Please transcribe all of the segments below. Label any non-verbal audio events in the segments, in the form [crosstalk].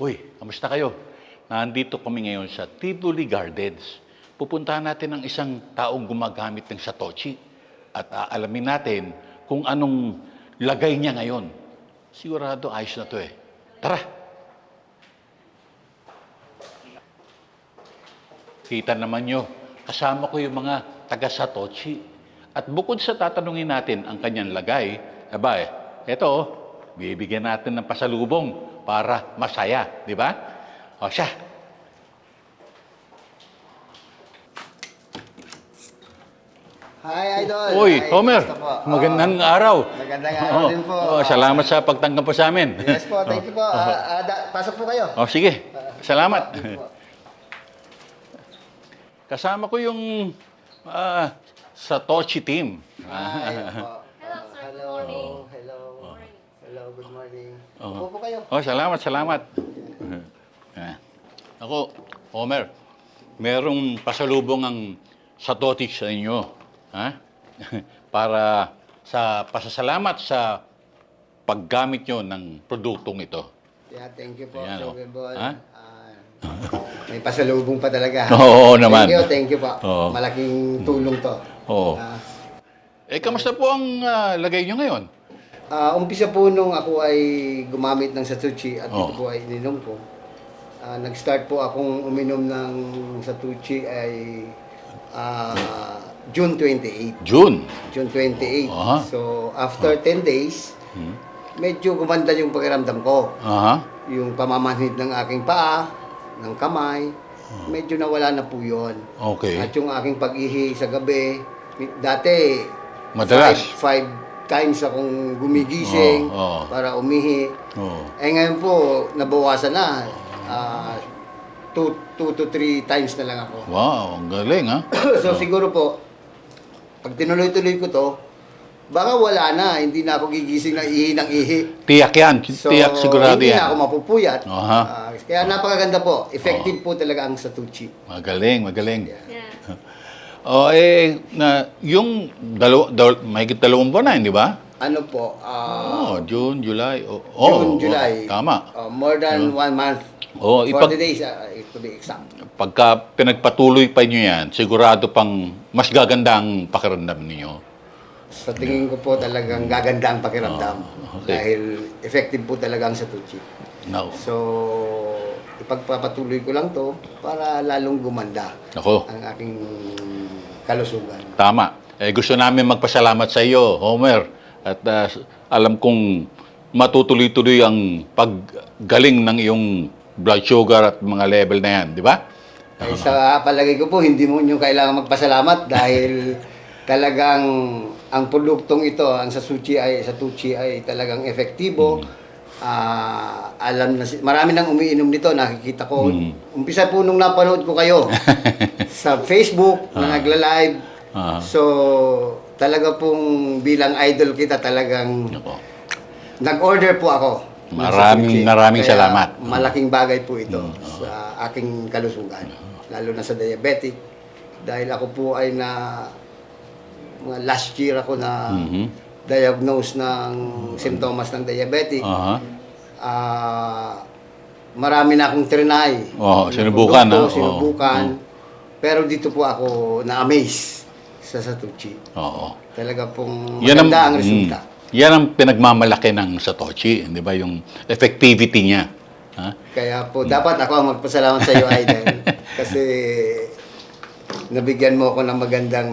Uy, kamusta kayo? Nandito kami ngayon sa Tivoli Gardens. Pupuntahan natin ang isang taong gumagamit ng Satoshi at aalamin natin kung anong lagay niya ngayon. Sigurado ayos na to eh. Tara! Kita naman nyo, kasama ko yung mga taga Satoshi. At bukod sa tatanungin natin ang kanyang lagay, aba eh, eto oh, bibigyan natin ng pasalubong para masaya, di ba? O siya, Hi, Idol. Uy, Hi, Homer, magandang Oo. araw. Magandang araw Oo, din po. oo, salamat sa pagtanggap po sa amin. Yes po, thank you po. Ah, ah, da- pasok po kayo. Oh, sige, salamat. Thank you po. Kasama ko yung ah, Satoshi team. Hi, [laughs] po. Hello, sir. Good Hello. morning. Good morning. Oo. Upo po kayo. Oh, salamat, salamat. Ah. Ako, Homer, merong pasalubong ang Satoshi sa inyo. Ha? [laughs] Para sa pasasalamat sa paggamit nyo ng produktong ito. Yeah, thank you po, Ayan, Sir oh. Bebol. Ha? Ah, may pasalubong pa talaga. [laughs] Oo naman. Thank you, thank you po. Oo. Malaking tulong to. Oo. Ah, Eh, kamusta po ang ah, lagay nyo ngayon? Ah, umpisa po nung ako ay gumamit ng Satuchi at Oh. ito po ay ininom ko. Ah, nag-start po akong uminom ng Satuchi ay ah, June 28. June. June 28. Aha. So, after 10 days, medyo gumanda yung pakiramdam ko. Aha. Yung pamamanhid ng aking paa, ng kamay, medyo nawala na po yun. Okay. At yung aking pag-ihi sa gabi, dati, Madalas. Five, five times akong gumigising Oo, oo. para umihi. Oo. Eh ngayon po, nabawasan na. Ah, two, two to three times na lang ako. Wow, ang galing ha. [coughs] so siguro po, pag tinuloy-tuloy ko to, baka wala na, hindi na ako gigising ng ihi ng ihi. Tiyak yan. So, Tiyak sigurado hindi na yan. ako mapupuyat. Aha. Ah, kaya napakaganda po. Effective po talaga ang Satuchi. Magaling, magaling. Yeah. [laughs] Oh, eh, na, yung dalaw, dalaw, mahigit dalawang buwan na, hindi ba? Ano po? ah, Oh, June, July. Oh, oh, June, July. oh, tama. Ah, more than one month. Oh, 40 ipag, days, ah, it to be exact. pagka pinagpatuloy pa nyo yan, sigurado pang mas gaganda ang pakiramdam ninyo. Sa tingin ko po talagang gaganda ang pakiramdam. Ah, okay. Dahil effective po talaga ang Satuchi. No. So, ipagpapatuloy ko lang to para lalong gumanda Ako, ang aking kalusugan. tama. Eh, gusto namin magpasalamat sa iyo, Homer. At ah, alam kong matutuloy-tuloy ang paggaling ng iyong blood sugar at mga level na yan, di ba? Ay, sa palagay ko po, hindi mo nyo kailangan magpasalamat [laughs] dahil talagang ang produktong ito, ang Sasuchi ay, Satuchi ay talagang efektibo. Ah, alam na, marami nang umiinom nito, nakikita ko. Umpisa po nung napanood ko kayo [laughs] sa Facebook na nagla-live. Ah. So, talaga pong bilang idol kita talagang Ako. nag-order po ako. ng Maraming- maraming Kaya salamat. Malaking bagay po ito sa aking kalusugan. Lalo na sa diabetic. Dahil ako po ay na mga last year ako na Mhm. diagnose ng simptomas ng diabetic. Aha. Ah, marami na akong trinay. Oo, sinubukan, ah. Oo. Sinubukan. Pero dito po ako na-amaze sa Satuchi. Oo. Talaga pong Yan maganda ang resulta. mm, yan ang pinagmamalaki ng Satoshi, di ba? Yung effectivity niya. Ha? Kaya po, dapat ako ang magpasalamat sa iyo, Aiden. [laughs] kasi nabigyan mo ako ng magandang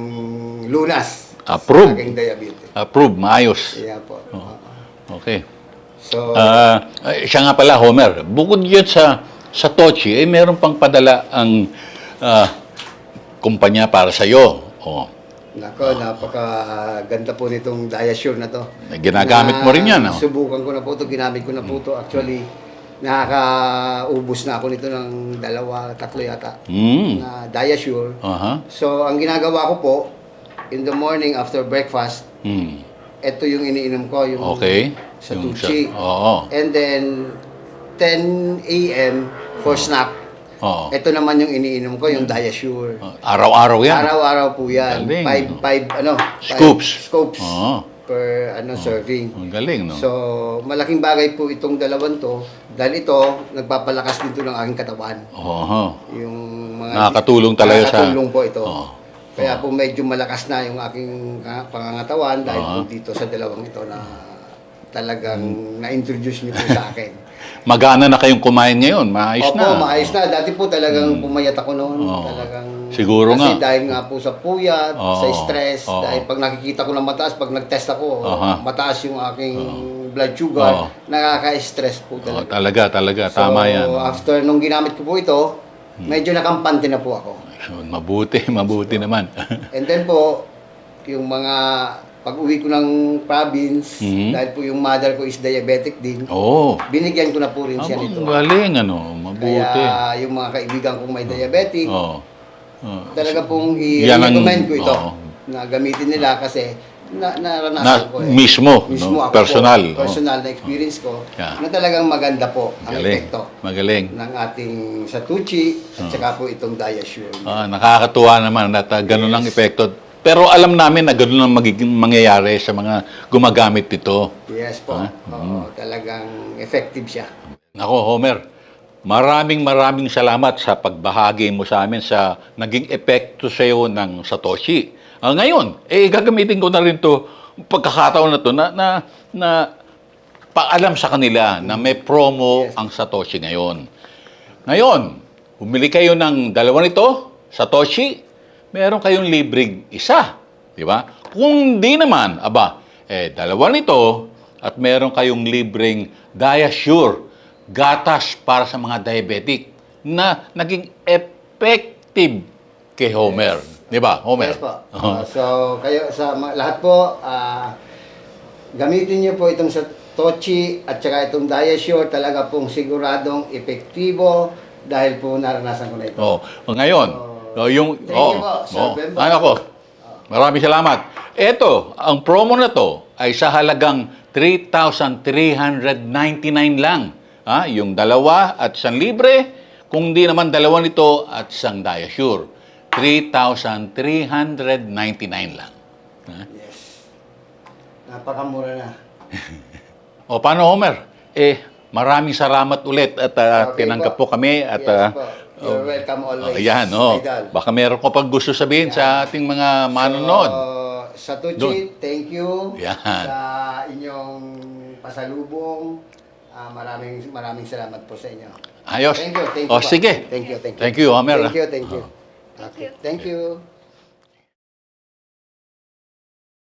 lunas Approve. sa aking diabetes. Approve, maayos. Kaya po. Okay. So, eh, siya nga pala, Homer, bukod yun sa Satoshi, eh, meron pang padala ang ah, kumpanya para sa iyo. Oh. nako, napakaganda po nitong Diasure na to. Ginagamit mo rin yan, oh. Subukan ko na po ito, ginamit ko na po ito. Actually, nakakaubos na ako nito ng dalawa, tatlo yata Mm. na Diasure. Aha. So, ang ginagawa ko po, in the morning after breakfast, Mm. ito yung iniinom ko, yung Okay. sa Yung Tuchi. Oo. And then, 10 a.m. for snack. Oo. Ito naman yung iniinom ko, yung Diasure. Araw-araw yan. Araw-araw po yan. Galing. Five, five, ano? five Scoops. Scoops Oo. per, ano, serving. Ang galing, no? So, malaking bagay po itong dalawang to Dahil ito, nagpapalakas din ito ng aking katawan. Oho. Yung mga Nakakatulong talaga sa- Nakakatulong po ito. Oo. Kaya po medyo malakas na yung aking ka- pangangatawan dahil Oo. po dito sa dalawang ito na talagang na-introduce niyo po sa akin. [laughs] Magana na kayong kumain ngayon. Maayos Opo, na. maayos na. Dati po talagang pumayat ako noon. Oo. Talagang, Siguro kasi nga. dahil nga po sa puyat, Oo. sa stress, Oo. dahil pag nakikita ko ng mataas, pag nag-test ako, Aha. mataas yung aking blood sugar, Oo. nakaka-stress po Oh, talaga. talaga, talaga. So, Tama yan. after nung ginamit ko po ito, medyo nakampante na po ako. Mabuti, [laughs] mabuti naman. And then po, yung mga pag-uwi ko ng province, Mhm. dahil po yung mother ko is diabetic din, Oo. binigyan ko na po rin siya Abang nito. galing, ano. Mabuti. Kaya yung mga kaibigan kong may diabetic, Oo. Oo. talaga pong i-recommend ko ito oo. na gamitin nila kasi na, naranasan Na- ko eh. mismo, mismo no? ako Personal, po, personal na experience ko Yeah. na talagang maganda po ang Magaling. epekto Magaling. ng ating Satuchi at saka po itong Diasure. Ah, nakakatuwa naman at uh, ganun ang epekto. Pero alam namin na ganun ang magiging mangyayari sa mga gumagamit nito. Yes po. Oo, talagang effective siya. Nako, Homer, maraming maraming salamat sa pagbahagi mo sa amin sa naging epekto sa iyo ng Satoshi. Ah, ngayon, eh, gagamitin ko na rin to pagkakataon na to na, na, na paalam sa kanila na may promo Yes. ang Satoshi ngayon. Ngayon, bumili kayo ng dalawa nito, Satoshi, meron kayong libreng isa. Di ba? Kung di naman, aba, eh, dalawa nito at meron kayong libreng Diasure, gatas para sa mga diabetic na naging effective kay Homer. Di ba, Homer? Yes po. [laughs] Uh, so, kayo sa lahat po, ah, gamitin niyo po itong sa Tochi at saka itong Diasure talaga pong siguradong epektibo dahil po naranasan ko na ito. Oh, ngayon, oh, yung Thank oh, you po, Sir oh, Bemba. ano ko? Maraming salamat. Ito, ang promo na to ay sa halagang 3,399 lang. Ha? Yung dalawa at isang libre, kung di naman dalawa nito at isang Diasure. 3,399 lang. Ha? Yes. Napakamura na. [laughs] O paano, Homer? Eh, maraming salamat ulit at uh, Okay tinanggap po. po kami at Yes uh, po. You're welcome always. Oh, yan, oh. Idol. Baka meron ko pag gusto sabihin sa ating mga manonood. So, sa Tuchi, Doon. thank you Yan. sa inyong pasalubong. Ah, maraming maraming salamat po sa inyo. Ayos. Thank you, thank you. O, po. sige. Thank you, thank you. Thank you, Homer. Thank you, thank you. Okay, thank you.